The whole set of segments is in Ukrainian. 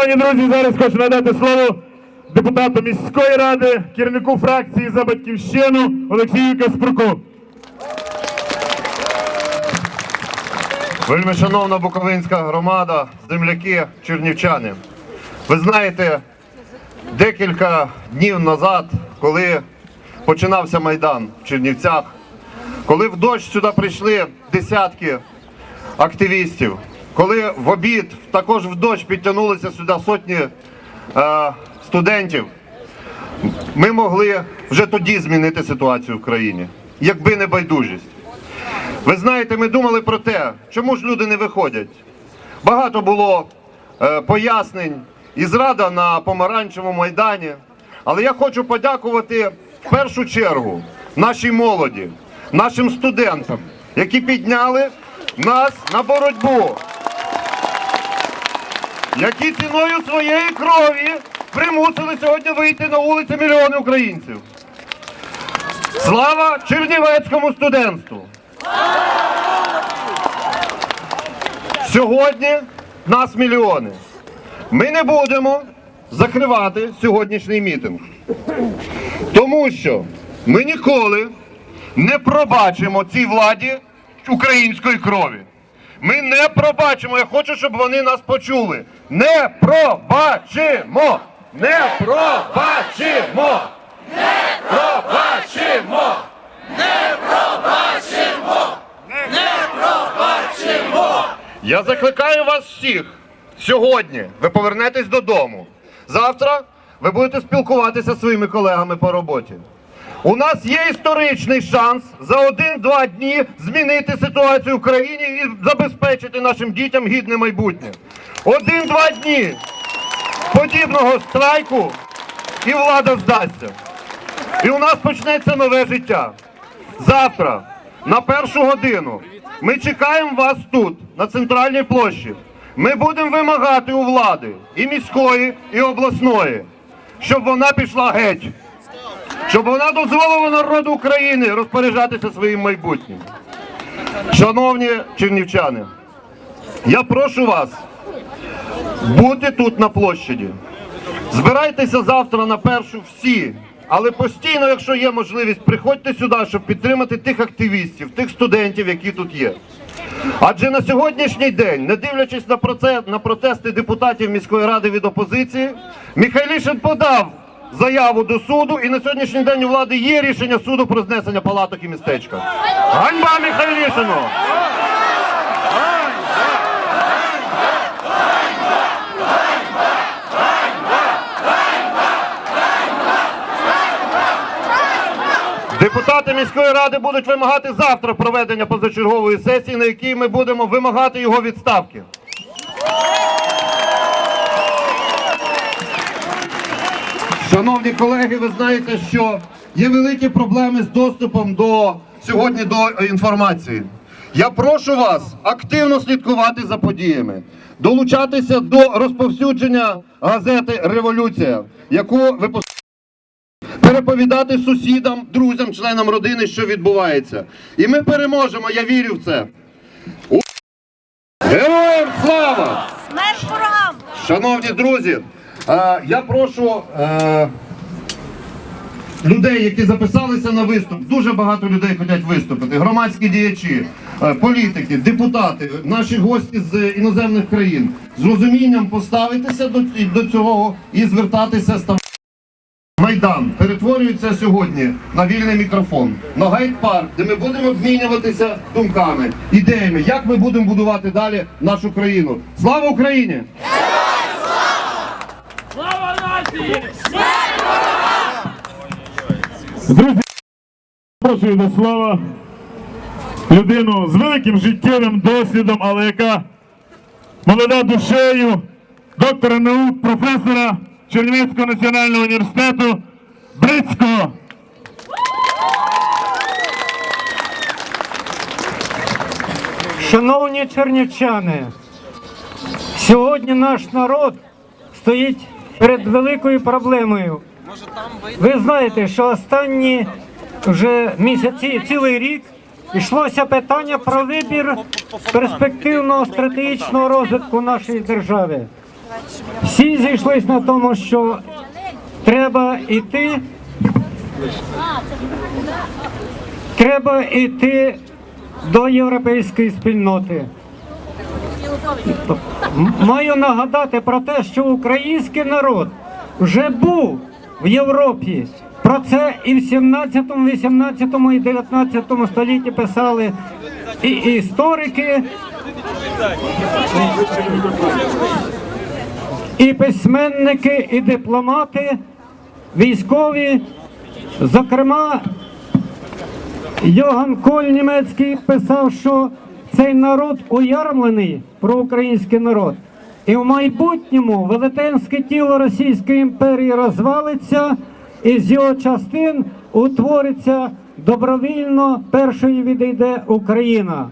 Шановні друзі, зараз хочу надати слово депутату міської ради, керівнику фракції за батьківщину Олексію Каспруку. Вельми шановна Буковинська громада, земляки, чернівчани. Ви знаєте, декілька днів назад, коли починався Майдан в Чернівцях, коли в дощ сюди прийшли десятки активістів, коли в обід також в дощ підтягнулися сюди сотні е, студентів, ми могли вже тоді змінити ситуацію в країні, якби не байдужість. Ви знаєте, ми думали про те, чому ж люди не виходять. Багато було е, пояснень і зрада на помаранчевому майдані. Але я хочу подякувати в першу чергу нашій молоді, нашим студентам, які підняли нас на боротьбу, які ціною своєї крові примусили сьогодні вийти на вулиці мільйони українців. Слава чернівецькому студентству! Сьогодні нас мільйони. Ми не будемо закривати сьогоднішній мітинг. Тому що ми ніколи не пробачимо цій владі української крові. Ми не пробачимо. Я хочу, щоб вони нас почули. Не пробачимо! Не пробачимо! Не пробачимо! Не пробачимо! Я закликаю вас всіх сьогодні. Ви повернетесь додому. Завтра ви будете спілкуватися зі своїми колегами по роботі. У нас є історичний шанс за один-два дні змінити ситуацію в країні і забезпечити нашим дітям гідне майбутнє. Один-два дні подібного страйку і влада здасться. І у нас почнеться нове життя. Завтра, на першу годину, ми чекаємо вас тут, на центральній площі. Ми будемо вимагати у влади і міської, і обласної, щоб вона пішла геть, щоб вона дозволила народу України розпоряджатися своїм майбутнім. Шановні чернівчани, я прошу вас бути тут на площаді. Збирайтеся завтра на першу всі, але постійно, якщо є можливість, приходьте сюди, щоб підтримати тих активістів, тих студентів, які тут є. Адже на сьогоднішній день, не дивлячись на, проце, на протести депутатів міської ради від опозиції, Михайлішин подав заяву до суду, і на сьогоднішній день у влади є рішення суду про знесення палаток і містечка. Ганьба Михайлішину! Депутати міської ради будуть вимагати завтра проведення позачергової сесії, на якій ми будемо вимагати його відставки. Шановні колеги, ви знаєте, що є великі проблеми з доступом до сьогодні до інформації. Я прошу вас активно слідкувати за подіями, долучатися до розповсюдження газети Революція, яку випускає переповідати сусідам, друзям, членам родини, що відбувається. І ми переможемо, я вірю в це. Героям слава! Смерть ворогам! Шановні друзі, я прошу е, людей, які записалися на виступ, дуже багато людей хочуть виступити. Громадські діячі, е, політики, депутати, наші гості з іноземних країн з розумінням поставитися до, цього і звертатися з Майдан перетворюється сьогодні на вільний мікрофон, на гайд-парк, де ми будемо обмінюватися думками, ідеями, як ми будемо будувати далі нашу країну. Слава Україні! Слава нації! Друзі, запрошую до слова людину з великим життєвим досвідом, але яка молода душею, доктора наук, професора Чернівецького національного університету Брицького. Шановні чернівчани, сьогодні наш народ стоїть перед великою проблемою. Ви знаєте, що останні вже місяці, цілий рік йшлося питання про вибір перспективного стратегічного розвитку нашої держави. Всі зійшлись на тому, що треба йти. Треба йти до європейської спільноти. Маю нагадати про те, що український народ вже був в Європі. Про це і в 17, 18 і 19 столітті писали і історики, і письменники, і дипломати, військові. Зокрема, Йоган Коль німецький писав, що цей народ уярмлений про український народ. І в майбутньому велетенське тіло Російської імперії розвалиться, і з його частин утвориться добровільно першою відійде Україна.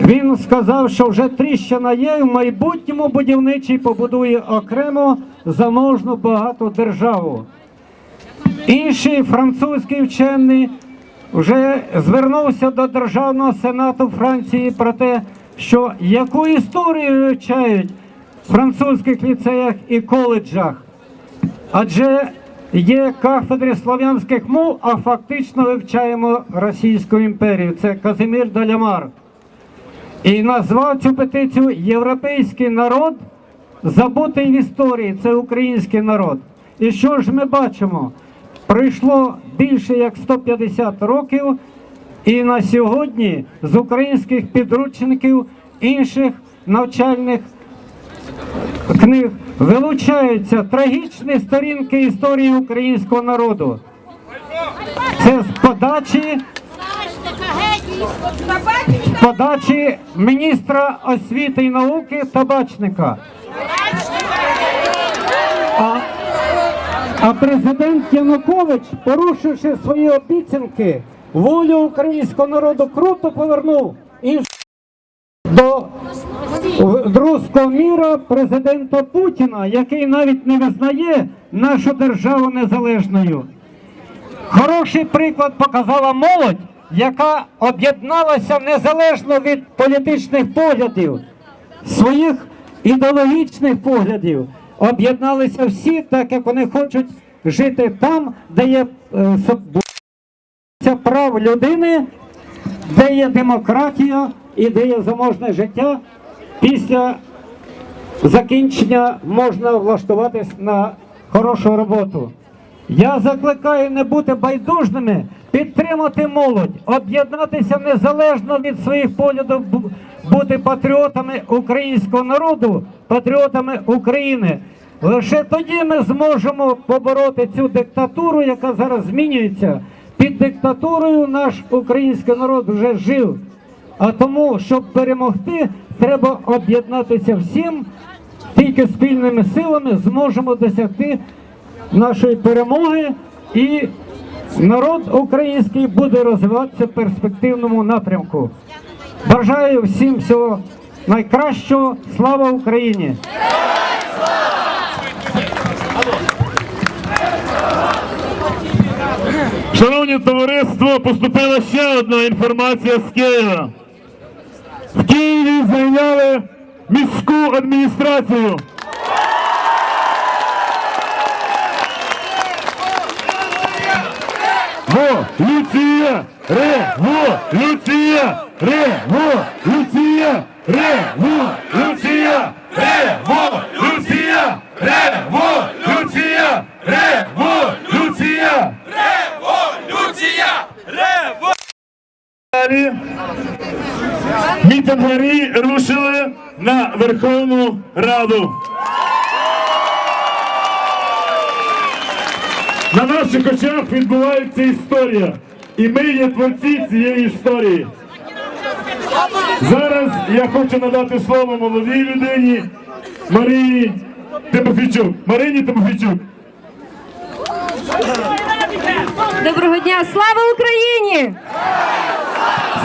Він сказав, що вже тріщина є, в майбутньому будівничий побудує окремо заможну багату державу. Інший французький вчений вже звернувся до Державного сенату Франції про те, що яку історію вивчають в французьких ліцеях і коледжах. Адже є кафедри слов'янських мов, а фактично вивчаємо Російську імперію. Це Казимір Далямар. І назвав цю петицію Європейський народ забутий в історії. Це український народ. І що ж ми бачимо? Пройшло більше як 150 років, і на сьогодні з українських підручників інших навчальних книг вилучаються трагічні сторінки історії українського народу. Це з подачі подачі міністра освіти і науки табачника. А, а президент Янукович, порушивши свої обіцянки, волю українського народу круто повернув і до руського міра президента Путіна, який навіть не визнає нашу державу незалежною. Хороший приклад показала молодь, яка об'єдналася незалежно від політичних поглядів, своїх ідеологічних поглядів. Об'єдналися всі, так як вони хочуть жити там, де є е, прав людини, де є демократія і де є заможне життя. Після закінчення можна влаштуватись на хорошу роботу. Я закликаю не бути байдужними, підтримати молодь, об'єднатися незалежно від своїх поглядів, бути патріотами українського народу, патріотами України. Лише тоді ми зможемо побороти цю диктатуру, яка зараз змінюється. Під диктатурою наш український народ вже жив. А тому, щоб перемогти, треба об'єднатися всім. Тільки спільними силами зможемо досягти нашої перемоги, і народ український буде розвиватися в перспективному напрямку. Бажаю всім всього найкращого. Слава Україні! Шановні товариство, поступила ще одна інформація з Києва. В Києві зайняли міську адміністрацію. Революція! Революція! Революція! Революція! Революція! Революція! Революція! Далі мітингарі рушили на Верховну Раду. Наших відбувається історія, і ми є творці цієї історії. Зараз я хочу надати слово молодій людині Марії Тимофійчук. Марині Тимофійчук. Доброго дня! Слава Україні!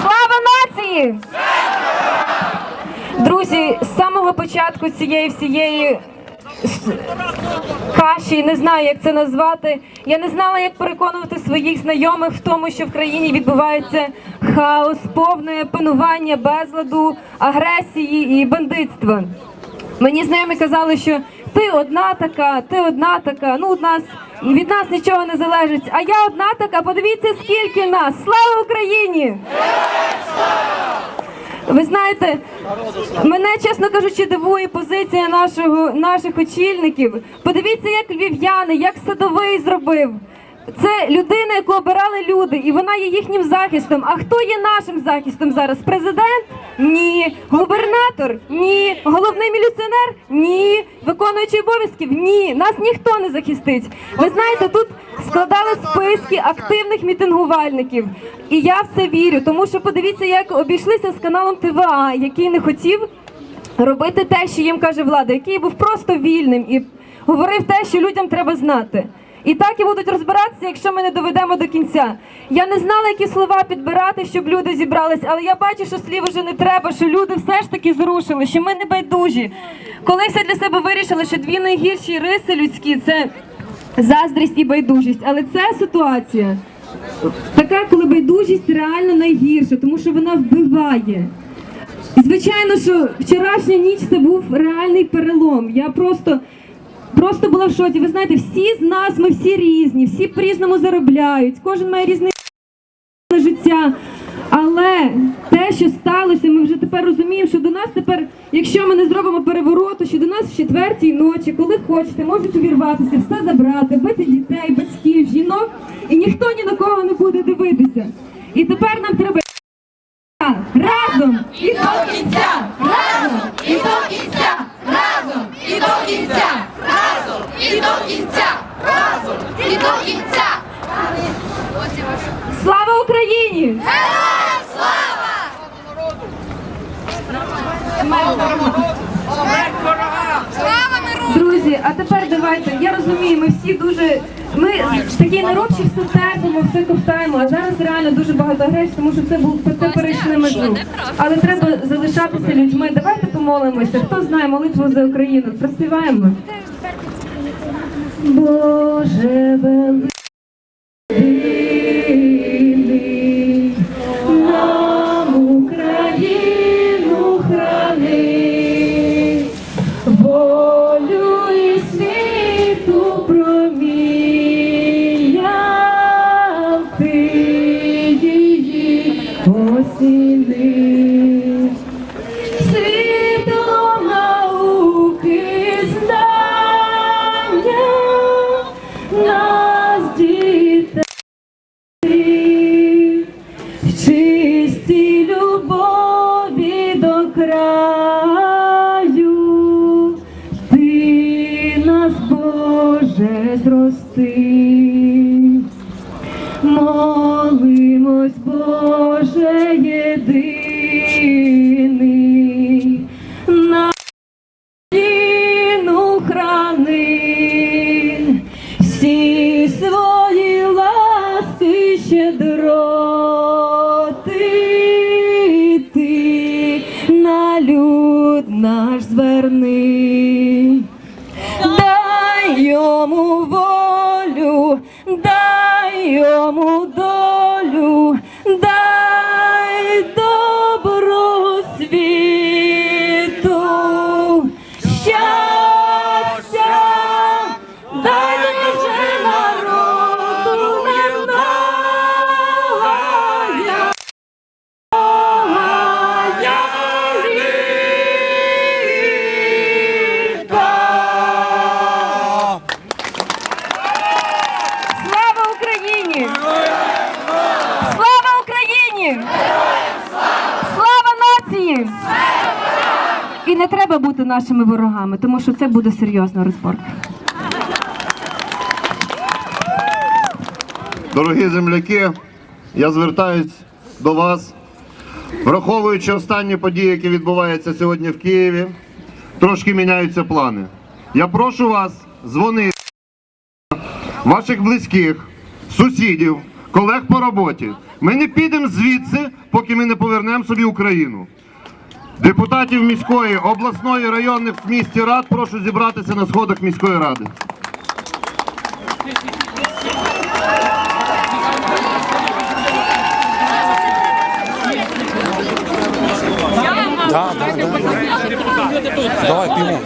Слава нації! Друзі, з самого початку цієї всієї каші, не знаю, як це назвати. Я не знала, як переконувати своїх знайомих в тому, що в країні відбувається хаос, повне панування безладу, агресії і бандитства. Мені знайомі казали, що ти одна така, ти одна така. Ну, від нас від нас нічого не залежить. А я одна така. Подивіться, скільки нас! Слава Україні! Ви знаєте, мене, чесно кажучи, дивує позиція нашого, наших очільників. Подивіться, як львів'яни, як садовий зробив. Це людина, яку обирали люди, і вона є їхнім захистом. А хто є нашим захистом зараз? Президент? Ні. Губернатор? Ні. Головний міліціонер? Ні. Виконуючий обов'язків? Ні. Нас ніхто не захистить. Ви знаєте, тут складали списки активних мітингувальників. І я в це вірю, тому що подивіться, як обійшлися з каналом ТВА, який не хотів робити те, що їм каже влада, який був просто вільним і говорив те, що людям треба знати. І так і будуть розбиратися, якщо ми не доведемо до кінця. Я не знала, які слова підбирати, щоб люди зібрались, але я бачу, що слів уже не треба, що люди все ж таки зрушили, що ми не байдужі. Колись я для себе вирішила, що дві найгірші риси людські це заздрість і байдужість. Але ця ситуація така, коли байдужість реально найгірша, тому що вона вбиває. Звичайно, що вчорашня ніч це був реальний перелом. Я просто, просто була в шоці. Ви знаєте, всі з нас, ми всі різні, всі по-різному заробляють, кожен має різне життя. Але те, що сталося, ми вже тепер розуміємо, що до нас тепер, якщо ми не зробимо перевороту, що до нас в четвертій ночі, коли хочете, можуть увірватися, все забрати, бити дітей, батьків, жінок, і ніхто ні на кого не буде дивитися. І тепер нам треба разом І до кінця, разом, і до кінця, разом, і до кінця, разом, і до кінця, разом, і до кінця. Слава Україні! Героям слава! Друзі, а тепер давайте. Я розумію, ми всі дуже. Ми такий народ, що все терпимо, все ковтаємо, а зараз реально дуже багато агресії, тому що це був це межу. Але треба залишатися людьми. Давайте помолимося. Хто знає молитву за Україну? Проспіваємо. Боже великий, Oh. Не треба бути нашими ворогами, тому що це буде серйозна розборка. Дорогі земляки, я звертаюсь до вас, враховуючи останні події, які відбуваються сьогодні в Києві, трошки міняються плани. Я прошу вас дзвонити ваших близьких, сусідів, колег по роботі. Ми не підемо звідси, поки ми не повернемо собі Україну. Депутатів міської, обласної, районних в місті рад прошу зібратися на сходах міської ради. Да, да, да. Давай, піймо.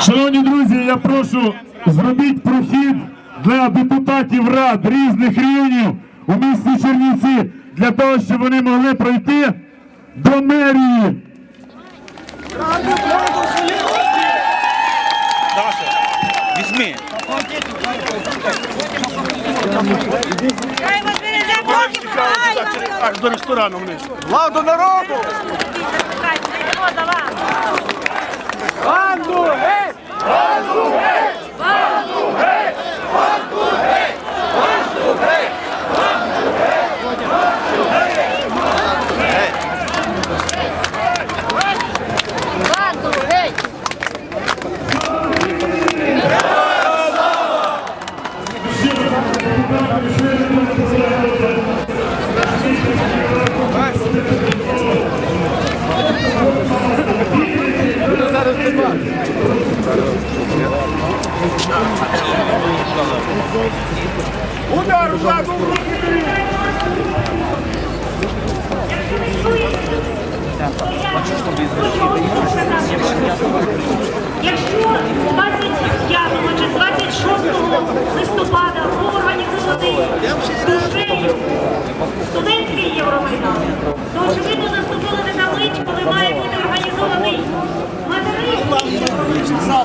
Шановні друзі, я прошу зробіть прохід для депутатів рад різних рівнів у місті Чернівці для того, щоб вони могли пройти до мерії. Візьми. Аж до ресторану вниз. Владу народу! Якщо листопада був організований душею студентський Євромайдан, то очевидно наступили не на мить, коли має бути організований материнський Євромайдан.